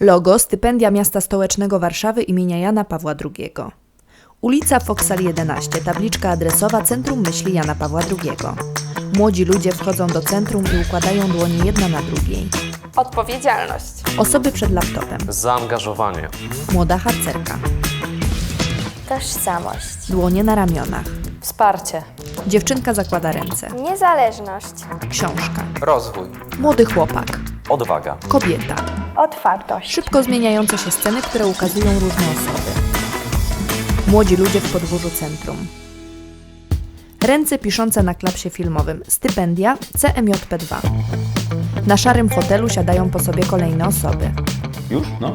Logo Stypendia Miasta Stołecznego Warszawy imienia Jana Pawła II. Ulica Foksal 11, tabliczka adresowa Centrum Myśli Jana Pawła II. Młodzi ludzie wchodzą do centrum i układają dłonie jedna na drugiej. Odpowiedzialność. Osoby przed laptopem. Zaangażowanie. Młoda harcerka. Tożsamość. Dłonie na ramionach. Wsparcie. Dziewczynka zakłada ręce. Niezależność. Książka. Rozwój. Młody chłopak. Odwaga. Kobieta. Otwartość. Szybko zmieniające się sceny, które ukazują różne osoby. Młodzi ludzie w podwórzu centrum. Ręce piszące na klapsie filmowym. Stypendia CMJP2. Na szarym fotelu siadają po sobie kolejne osoby. Już? No.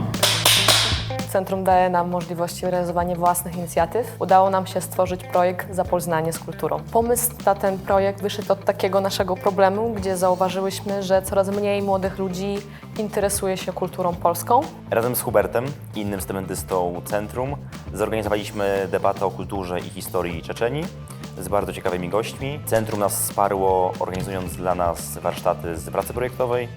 Centrum daje nam możliwości realizowania własnych inicjatyw. Udało nam się stworzyć projekt Zapoznanie z kulturą. Pomysł na ten projekt wyszedł od takiego naszego problemu, gdzie zauważyłyśmy, że coraz mniej młodych ludzi interesuje się kulturą polską. Razem z Hubertem, innym stypendystą centrum, zorganizowaliśmy debatę o kulturze i historii Czeczenii z bardzo ciekawymi gośćmi. Centrum nas wsparło, organizując dla nas warsztaty z pracy projektowej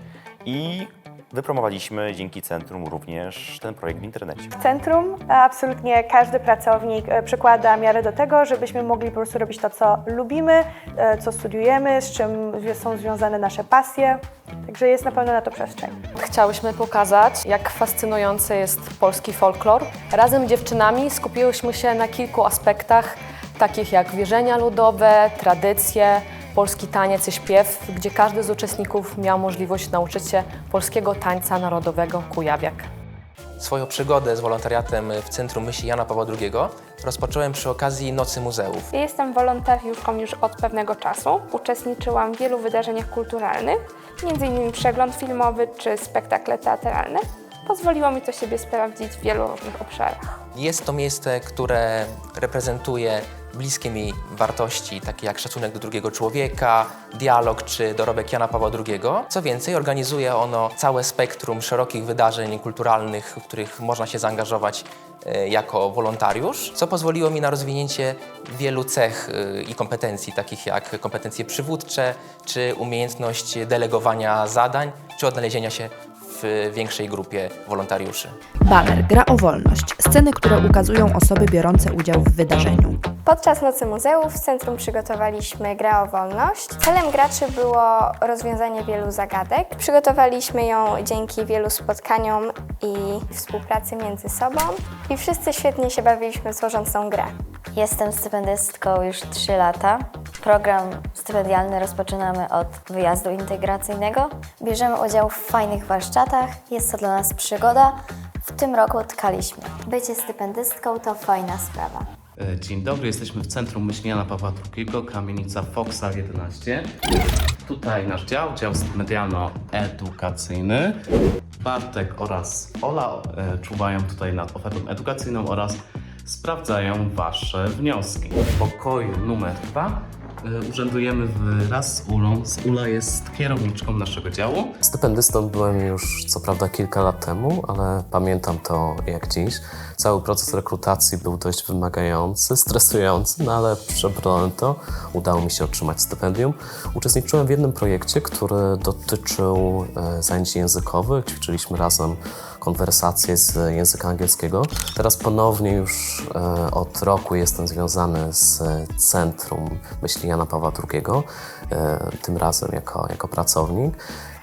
i wypromowaliśmy dzięki centrum również ten projekt w internecie. Centrum absolutnie każdy pracownik e, przykłada miarę do tego, żebyśmy mogli po prostu robić to, co lubimy, e, co studiujemy, z czym są związane nasze pasje. Także jest na pewno na to przestrzeń. Chciałyśmy pokazać, jak fascynujący jest polski folklor. Razem z dziewczynami skupiłyśmy się na kilku aspektach, takich jak wierzenia ludowe, tradycje, polski taniec i śpiew, gdzie każdy z uczestników miał możliwość nauczyć się polskiego tańca narodowego kujawiak. Swoją przygodę z wolontariatem w Centrum Myśli Jana Pawła II rozpocząłem przy okazji Nocy Muzeów. Jestem wolontariuszką już od pewnego czasu. Uczestniczyłam w wielu wydarzeniach kulturalnych, m.in. przegląd filmowy czy spektakle teatralne. Pozwoliło mi to siebie sprawdzić w wielu różnych obszarach. Jest to miejsce, które reprezentuje bliskie mi wartości, takie jak szacunek do drugiego człowieka, dialog czy dorobek Jana Pawła II. Co więcej, organizuje ono całe spektrum szerokich wydarzeń kulturalnych, w których można się zaangażować e, jako wolontariusz, co pozwoliło mi na rozwinięcie wielu cech e, i kompetencji, takich jak kompetencje przywódcze, czy umiejętność delegowania zadań, czy odnalezienia się w większej grupie wolontariuszy. Baner. Gra o wolność. Sceny, które ukazują osoby biorące udział w wydarzeniu. Podczas Nocy Muzeów w centrum przygotowaliśmy grę o wolność. Celem graczy było rozwiązanie wielu zagadek. Przygotowaliśmy ją dzięki wielu spotkaniom i współpracy między sobą i wszyscy świetnie się bawiliśmy tworząc tą grę. Jestem stypendystką już 3 lata. Program stypendialny rozpoczynamy od wyjazdu integracyjnego. Bierzemy udział w fajnych warsztatach, jest to dla nas przygoda. W tym roku tkaliśmy. Bycie stypendystką to fajna sprawa. E, Dzień dobry, jesteśmy w Centrum Myśli Jana Pawła II, kamienica Foksal 11. Tutaj nasz dział, dział medialno-edukacyjny. Bartek oraz Ola e, czuwają tutaj nad ofertą edukacyjną oraz sprawdzają Wasze wnioski. W pokoju numer dwa e, urzędujemy wraz z Ulą. Ula jest kierowniczką naszego działu. Stypendystą byłem już co prawda kilka lat temu, ale pamiętam to jak dziś. Cały proces rekrutacji był dość wymagający, stresujący, no ale przebrnąłem to. Udało mi się otrzymać stypendium. Uczestniczyłem w jednym projekcie, który dotyczył e, zajęć językowych. Ćwiczyliśmy razem konwersacje z języka angielskiego. Teraz ponownie już e, od roku jestem związany z Centrum Myśli Jana Pawła II, e, tym razem jako, jako pracownik.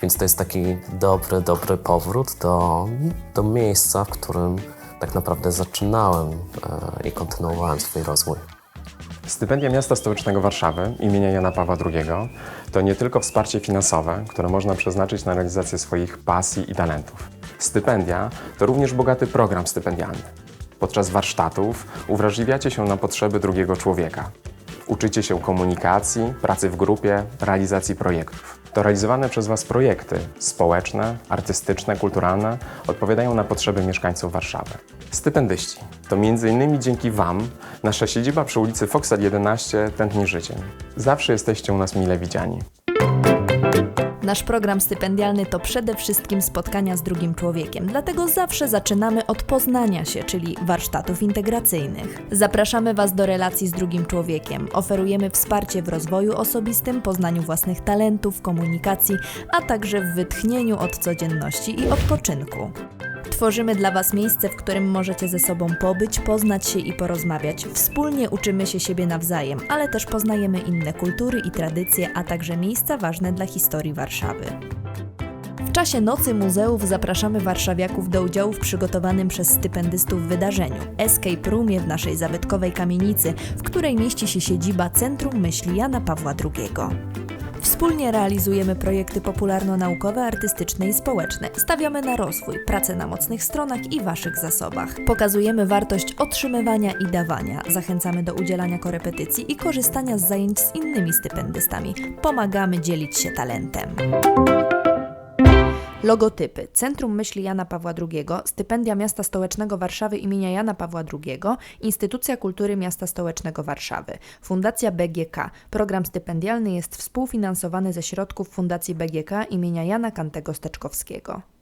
Więc to jest taki dobry, dobry powrót do, do miejsca, w którym tak naprawdę zaczynałem e, i kontynuowałem swój rozwój. Stypendia Miasta Stołecznego Warszawy imienia Jana Pawła II to nie tylko wsparcie finansowe, które można przeznaczyć na realizację swoich pasji i talentów. Stypendia to również bogaty program stypendialny. Podczas warsztatów uwrażliwiacie się na potrzeby drugiego człowieka. Uczycie się komunikacji, pracy w grupie, realizacji projektów. To realizowane przez Was projekty społeczne, artystyczne, kulturalne odpowiadają na potrzeby mieszkańców Warszawy. Stypendyści. To m.in. dzięki Wam nasza siedziba przy ulicy Foksal 11 tętni życiem. Zawsze jesteście u nas mile widziani. Nasz program stypendialny to przede wszystkim spotkania z drugim człowiekiem, dlatego zawsze zaczynamy od poznania się, czyli warsztatów integracyjnych. Zapraszamy Was do relacji z drugim człowiekiem, oferujemy wsparcie w rozwoju osobistym, poznaniu własnych talentów, komunikacji, a także w wytchnieniu od codzienności i odpoczynku. Tworzymy dla Was miejsce, w którym możecie ze sobą pobyć, poznać się i porozmawiać. Wspólnie uczymy się siebie nawzajem, ale też poznajemy inne kultury i tradycje, a także miejsca ważne dla historii Warszawy. W czasie Nocy Muzeów zapraszamy warszawiaków do udziału w przygotowanym przez stypendystów wydarzeniu Escape Roomie w naszej zabytkowej kamienicy, w której mieści się siedziba Centrum Myśli Jana Pawła II. Wspólnie realizujemy projekty popularno-naukowe, artystyczne i społeczne. Stawiamy na rozwój, pracę na mocnych stronach i Waszych zasobach. Pokazujemy wartość otrzymywania i dawania. Zachęcamy do udzielania korepetycji i korzystania z zajęć z innymi stypendystami. Pomagamy dzielić się talentem. Logotypy. Centrum Myśli Jana Pawła II, Stypendia Miasta Stołecznego Warszawy imienia Jana Pawła II, Instytucja Kultury Miasta Stołecznego Warszawy, Fundacja BGK. Program stypendialny jest współfinansowany ze środków Fundacji BGK imienia Jana Kantego Steczkowskiego.